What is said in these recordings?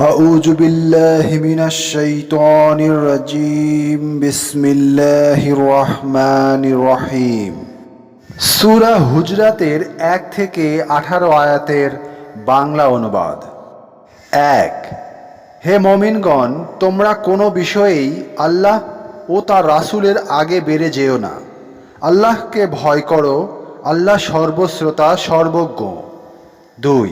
أعوذ بالله من الشيطان الرجيم بسم الله الرحمن الرحيم সূরা হুজরাতের এক থেকে আঠারো আয়াতের বাংলা অনুবাদ এক হে মমিনগণ তোমরা কোনো বিষয়েই আল্লাহ ও তার রাসূলের আগে বেড়ে যেও না আল্লাহকে ভয় করো আল্লাহ সর্বশ্রোতা সর্বজ্ঞ দুই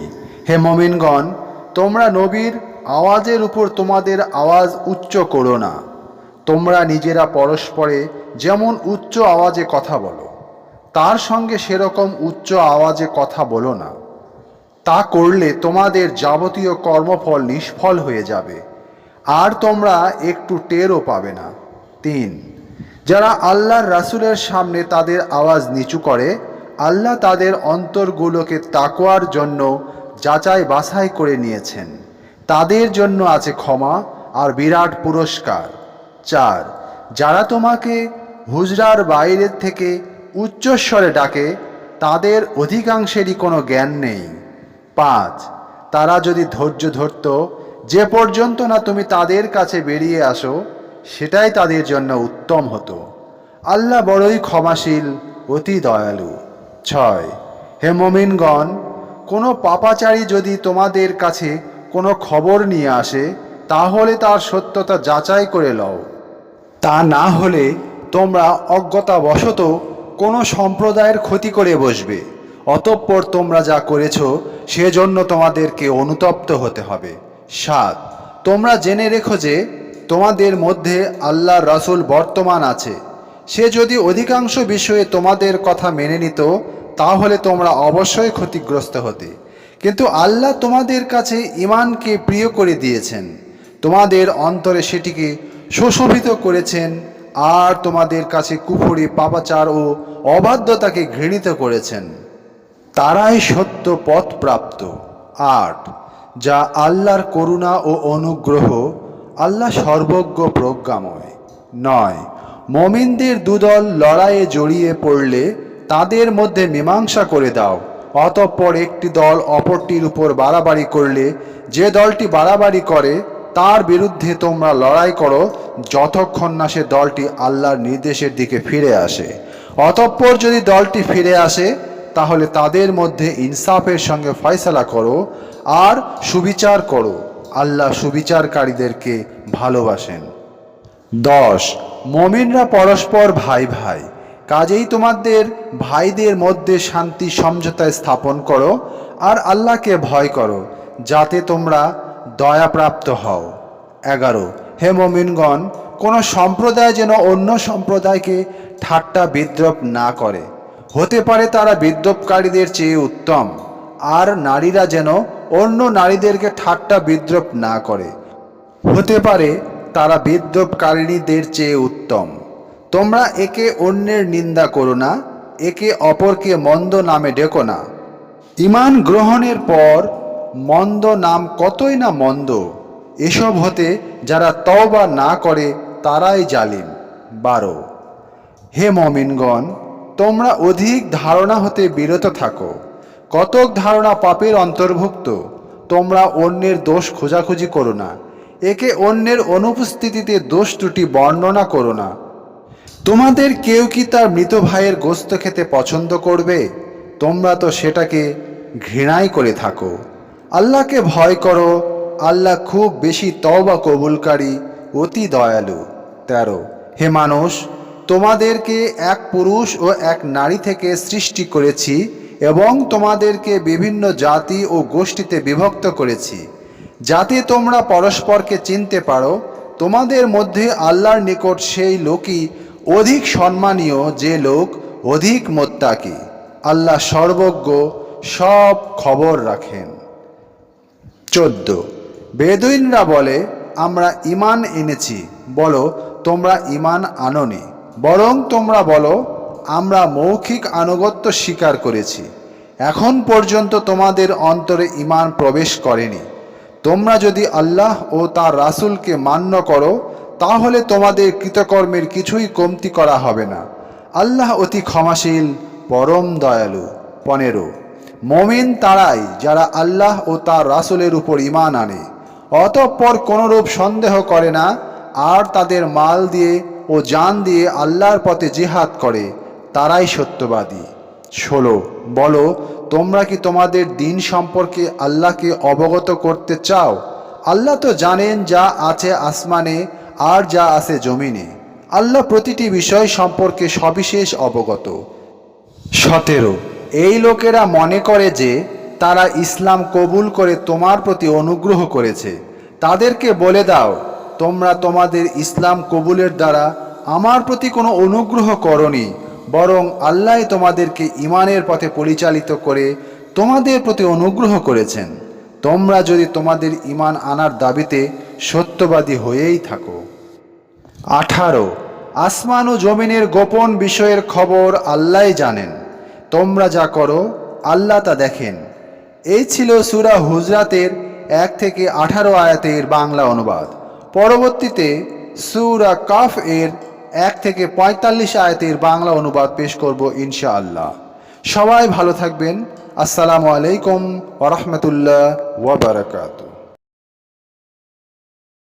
হে মমিনগণ তোমরা নবীর আওয়াজের উপর তোমাদের আওয়াজ উচ্চ করো না। তোমরা নিজেরা পরস্পরে যেমন উচ্চ আওয়াজে কথা বলো, তার সঙ্গে সেরকম উচ্চ আওয়াজে কথা বলো না। তা করলে তোমাদের যাবতীয় কর্মফল নিষ্ফল হয়ে যাবে, আর তোমরা একটু টেরও পাবে না। তিন, যারা আল্লাহর রাসুলের সামনে তাদের আওয়াজ নিচু করে, আল্লাহ তাদের অন্তরগুলোকে তাকোয়ার জন্য যাচাই বাছাই করে নিয়েছেন। তাদের জন্য আছে ক্ষমা আর বিরাট পুরস্কার। চার, যারা তোমাকে হুজরার বাইরের থেকে উচ্চস্বরে ডাকে, তাদের অধিকাংশেরই কোনো জ্ঞান নেই। পাঁচ, তারা যদি ধৈর্য ধরত, যে পর্যন্ত না তুমি তাদের কাছে বেরিয়ে আসো, সেটাই তাদের জন্য উত্তম হতো। আল্লাহ বড়ই ক্ষমাশীল, অতি দয়ালু। ছয়, হে মমিনগণ, কোনো পাপাচারী যদি তোমাদের কাছে কোনো খবর নিয়ে আসে, তাহলে তার সত্যতা যাচাই করে লও। তা না হলে তোমরা অজ্ঞতাবশত কোনো সম্প্রদায়ের ক্ষতি করে বসবে, অতঃপর তোমরা যা করেছ সেজন্য তোমাদেরকে অনুতপ্ত হতে হবে। সাত, তোমরা জেনে রেখো যে তোমাদের মধ্যে আল্লাহর রাসূল বর্তমান আছে। সে যদি অধিকাংশ বিষয়ে তোমাদের কথা মেনে নিত, তাহলে তোমরা অবশ্যই ক্ষতিগ্রস্ত হতে। কিন্তু আল্লাহ তোমাদের কাছে ইমানকে প্রিয় করে দিয়েছেন। তোমাদের অন্তরে সেটিকে সুশোভিত করেছেন আর তোমাদের কাছে কুফরি, পাপাচার ও অবাধ্যতাকে ঘৃণিত করেছেন। তারাই সত্য পথ প্রাপ্ত আট, যা আল্লাহর করুণা ও অনুগ্রহ আল্লাহ সর্বজ্ঞ প্রজ্ঞাময়। নয়, মমিনদের দুদল লড়াইয়ে জড়িয়ে পড়লে তাদের মধ্যে মীমাংসা করে দাও। অতঃপর একটি দল অপরটির উপর বাড়াবাড়ি করলে, যে দলটি বাড়াবাড়ি করে, তার বিরুদ্ধে তোমরা লড়াই করো যতক্ষণ না সে দলটি আল্লাহর নির্দেশের দিকে ফিরে আসে। অতঃপর যদি দলটি ফিরে আসে, তাহলে তাদের মধ্যে ইনসাফের সঙ্গে ফয়সালা করো আর সুবিচার করো। আল্লাহ সুবিচারকারীদেরকে ভালোবাসেন। দশ, মমিনরা পরস্পর ভাই ভাই। কাজেই তোমাদের ভাইদের মধ্যে শান্তি সমঝোতা স্থাপন করো আর আল্লাহকে ভয় করো, যাতে তোমরা দয়াপ্রাপ্ত হও। এগারো, হে মমিনগণ, কোনো সম্প্রদায় যেন অন্য সম্প্রদায়কে ঠাট্টা বিদ্রোপ না করে। হতে পারে তারা বিদ্রোপকারীদের চেয়ে উত্তম, আর নারীরা যেন অন্য নারীদেরকে ঠাট্টা বিদ্রোপ না করে। হতে পারে তারা বিদ্রোপকারিণীদের চেয়ে উত্তম। তোমরা একে অন্যের নিন্দা করো না, একে অপরকে মন্দ নামে ডেকো না। ইমান গ্রহণের পর মন্দ নাম কতই না মন্দ, এসব হতে যারা তওবা না করে তারাই জালিম। বারো, হে মমিনগণ, তোমরা অধিক ধারণা হতে বিরত থাকো। কতক ধারণা পাপের অন্তর্ভুক্ত, তোমরা অন্যের দোষ খোঁজাখুঁজি করো না। একে অন্যের অনুপস্থিতিতে দোষ ত্রুটি বর্ণনা করো না। তোমাদের কেউ কি তার মৃত ভাইয়ের গোস্ত খেতে পছন্দ করবে? তোমরা তো সেটাকে ঘৃণাই করে থাকো। আল্লাহকে ভয় করো। আল্লাহ খুব বেশি তওবা কবুলকারী, অতি দয়ালু। তেরো, হে মানুষ, তোমাদেরকে এক পুরুষ ও এক নারী থেকে সৃষ্টি করেছি এবং তোমাদেরকে বিভিন্ন জাতি ও গোষ্ঠীতে বিভক্ত করেছি। যাতে তোমরা পরস্পরকে চিনতে পারো, তোমাদের মধ্যে আল্লাহর নিকট সেই লোকই অধিক সম্মানীয় যে লোক, অধিক মোত্তাকি। আল্লাহ সর্বজ্ঞ, সব খবর রাখেন। চোদ্দ। বেদুইনরা বলে, আমরা ইমান এনেছি। বলো, তোমরা ইমান আননি। বরং তোমরা বলো, আমরা মৌখিক আনুগত্য স্বীকার করেছি। এখন পর্যন্ত তোমাদের অন্তরে ইমান প্রবেশ করেনি। তোমরা যদি আল্লাহ ও তার রাসূলকে মান্য করো তাহলে তোমাদের কৃতকর্মের কিছুই কমতি করা হবে না। আল্লাহ অতি ক্ষমাশীল, পরম দয়ালু, পনেরো। মমিন তারাই যারা আল্লাহ ও তার রাসুলের উপর ইমান আনে। অতঃপর কোনরূপ সন্দেহ করে না, আর তাদের মাল দিয়ে ও জান দিয়ে আল্লাহর পথে জেহাদ করে, তারাই সত্যবাদী। ষোলো। বলো, তোমরা কি তোমাদের দিন সম্পর্কে আল্লাহকে অবগত করতে চাও? আল্লাহ তো জানেন যা আছে আসমানে আর যা আছে জমিনে, আল্লাহ প্রতিটি বিষয় সম্পর্কে সবিশেষ অবগত। সতেরো, এই লোকেরা মনে করে যে তারা ইসলাম কবুল করে তোমার প্রতি অনুগ্রহ করেছে। তাদেরকে বলে দাও, তোমরা তোমাদের ইসলাম কবুলের দ্বারা আমার প্রতি কোনো অনুগ্রহ করনি, বরং আল্লাহ তোমাদেরকে ইমানের পথে পরিচালিত করে তোমাদের প্রতি অনুগ্রহ করেছেন। তোমরা যদি তোমাদের ইমান আনার দাবিতে সত্যবাদী হয়েই থাকো। আঠারো, আসমান ও জমিনের গোপন বিষয়ের খবর আল্লাহ জানেন। তোমরা যা করো, আল্লাহ তা দেখেন। এই ছিল সুরা হুজরাতের এক থেকে আঠারো আয়াতের বাংলা অনুবাদ। পরবর্তীতে সুরা কাফ এর এক থেকে পঁয়তাল্লিশ আয়াতের বাংলা অনুবাদ পেশ করব ইনশাআল্লাহ। সবাই ভালো থাকবেন। আসসালামু আলাইকুম ওরহমতুল্লাহ ওয়াবারাকাতু